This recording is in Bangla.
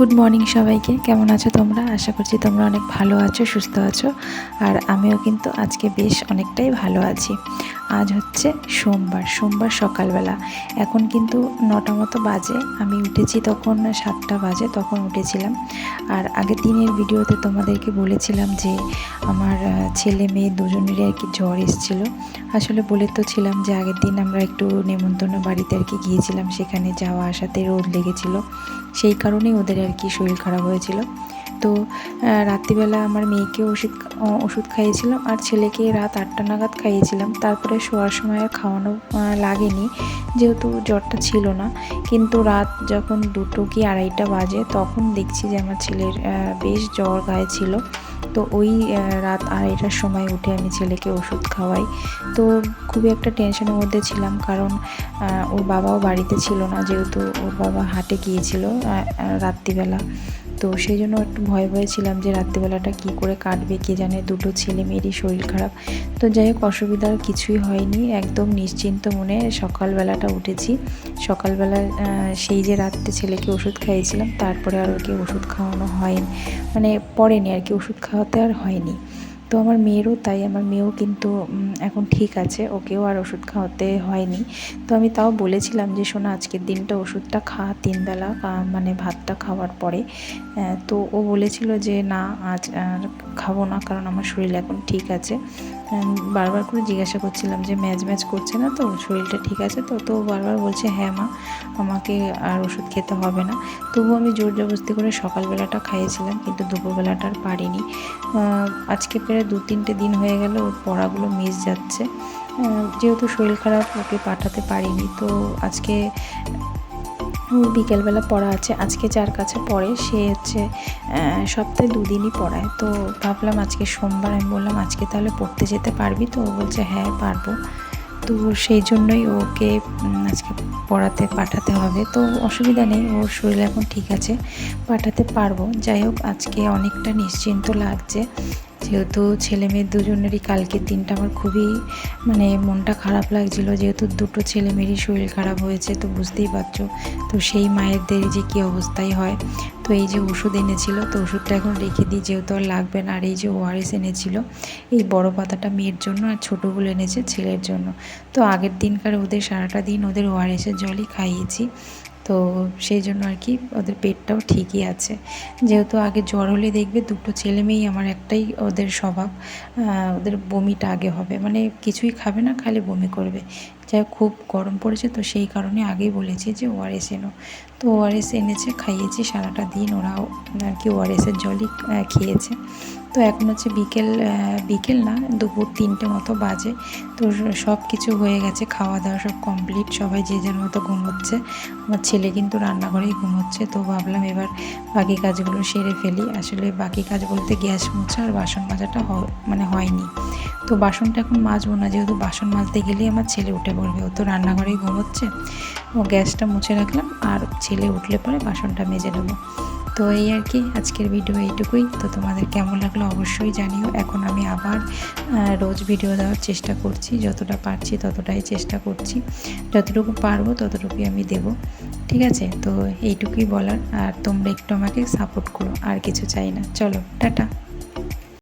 গুড মর্নিং সবাইকে। কেমন আছো তোমরা? আশা করছি তোমরা অনেক ভালো আছো, সুস্থ আছো। আর আমিও কিন্তু আজকে বেশ অনেকটাই ভালো আছি। আজ হচ্ছে সোমবার সোমবার সকালবেলা। এখন কিন্তু নটা মতো বাজে। আমি উঠেছি তখন সাতটা বাজে, তখন উঠেছিলাম। আর আগের দিনের ভিডিওতে তোমাদেরকে বলেছিলাম যে, আমার ছেলে মেয়ে দুজনেরই আর কি জ্বর এসেছিল। আসলে বলে তো ছিলাম যে, আগের দিন আমরা একটু নেমন্তন্ন বাড়িতে আর কি গিয়েছিলাম। সেখানে যাওয়া আসাতে রোদ লেগেছিল। সেই কারণেই ওদের আর কি শরীর খারাপ হয়েছিল। তো রাত্রিবেলা আমার মেয়েকে ওষুধ ওষুধ খাইয়েছিলাম আর ছেলেকে রাত আটটা নাগাদ খাইয়েছিলাম। তারপরে শোয়ার সময় আর খাওয়ানো লাগেনি। যেহেতু জ্বরটা ছিল না, কিন্তু রাত যখন দুটো কি আড়াইটা বাজে, তখন দেখছি যে আমার ছেলের বেশ জ্বর গায়ে ছিল। তো ওই রাত আড়াইটার সময় উঠে আমি ছেলেকে ওষুধ খাওয়াই। তো খুবই একটা টেনশনের মধ্যে ছিলাম কারণ ওর বাবাও বাড়িতে ছিল না, যেহেতু ওর বাবা হাটে গিয়েছিল রাত্রিবেলা। তো সেই জন্য একটু ভয় ভয়ে ছিলাম যে রাত্রিবেলাটা কি করে কাটবে, কে জানে দুটো ছেলে মেয়েরই শরীর খারাপ। তো যাই হোক অসুবিধার কিছুই হয়নি, একদম নিশ্চিন্ত মনে সকালবেলাটা উঠেছি। সকালবেলা সেই যে রাত্রে ছেলেকে ওষুধ খাইয়েছিলাম, তারপরে আর ওকে ওষুধ খাওয়ানো হয়নি মানে পড়েনি আর কি, ওষুধ খাওয়াতে আর হয়নি। তো আমার মেয়েরও তাই, আমার মেয়েও কিন্তু এখন ঠিক আছে, ওকেও আর ওষুধ খাওয়াতে হয়নি। তো আমি তাও বলেছিলাম যে, শোনা, আজকের দিনটা ওষুধটা খা, তিনবেলা মানে ভাতটা খাওয়ার পরে। তো ও বলেছিল যে, না, আজ আর খাব না, কারণ আমার শরীর এখন ঠিক আছে। বারবার করে জিজ্ঞাসা করছিলাম যে ম্যাচ ম্যাচ করছে না তো, শরীরটা ঠিক আছে তো তো বারবার বলছে হ্যাঁ মা, আমাকে আর ওষুধ খেতে হবে না। তবুও আমি জোর জবরদস্তি করে সকালবেলাটা খাইয়েছিলাম, কিন্তু দুপুরবেলাটা আর পারিনি। আজকে প্রায় দু তিনটে দিন হয়ে গেল, ওর পড়াগুলো মিস যাচ্ছে। যেহেতু শরীর খারাপ, ওকে পাঠাতে পারিনি, তো আজকে বিকেলবেলা পড়া আছে। আজকে যার কাছে পড়ে, সে হচ্ছে সপ্তাহে দুদিনই পড়ায়। তো ভাবলাম আজকে সোমবার, আমি বললাম, আজকে তাহলে পড়তে যেতে পারবি তো? ও বলছে হ্যাঁ পারব। তো সেই জন্যই ওকে আজকে পড়াতে পাঠাতে হবে। তো অসুবিধা নেই, ওর শরীর এখন ঠিক আছে, পাঠাতে পারব। যাই হোক, আজকে অনেকটা নিশ্চিন্ত লাগছে। যেহেতু ছেলে মেয়ে দুজনেরই কালকের দিনটা আমার খুবই মানে মনটা খারাপ লাগছিল। যেহেতু দুটো ছেলে মেয়েরই শরীর খারাপ হয়েছে, তো বুঝতেই পারছ। তো সেই মায়েরদের যে কী অবস্থায় হয়। তো এই যে ওষুধ এনেছিল, তো ওষুধটা এখন রেখে দিই, যেহেতু আর লাগবে না। আর এই যে ওআরএস এনেছিল, এই বড় পাতাটা মেয়ের জন্য আর ছোটোগুলো এনেছে ছেলের জন্য। তো আগের দিনকার ওদের সারাটা দিন ওদের ওআরএসের জলই খাইয়েছি। তো সেই জন্য আর কি ওদের পেটটাও ঠিকই আছে। যেহেতু আগে জ্বর হলে দেখবে দুটো ছেলে মেয়েই আমার একটাই ওদের স্বভাব ওদের বমিটা আগে হবে। মানে কিছুই খাবে না, খালি বমি করবে। যাই খুব গরম পড়েছে, তো সেই কারণে আগেই বলেছি যে ওআরএস এনো। তো ওআরএস এনেছে, খাইয়েছি সারাটা দিন ওরা আর কি ওআরএসের জলই খেয়েছে। তো এখন হচ্ছে বিকেল বিকেল না, দুপুর তিনটে মতো বাজে। তো সব কিছু হয়ে গেছে খাওয়া দাওয়া সব কমপ্লিট সবাই যে যার মতো ঘুমোচ্ছে। আমার ছেলে কিন্তু রান্নাঘরেই ঘুমোচ্ছে, তো ভাবলাম এবার বাকি কাজগুলো সেরে ফেলি। আসলে বাকি কাজ বলতে গ্যাস মোছা আর বাসন মাজাটা মানে হয়নি। তো বাসনটা এখন মাজবো না, যেহেতু বাসন মাজতে গেলেই আমার ছেলে উঠে পড়বে। ও তো রান্নাঘরেই ঘুমোচ্ছে। ও গ্যাসটা মুছে রাখলাম আর ছেলে উঠলে পরে বাসনটা মেজে নেব। তো এই আর কি, আজকের ভিডিও এইটুকুই। তো তোমাদের কেমন লাগল অবশ্যই জানিও। এখন আমি আবার রোজ ভিডিও দেওয়ার চেষ্টা করছি। যতটা পারছি ততটাই চেষ্টা করছি। যতটুকু পারব ততটুকুই আমি দেব। ঠিক আছে? তো এইটুকুই বলার। আর তোমরা একটু আমাকে সাপোর্ট করো, আর কিছু চাই না। চলো, টাটা।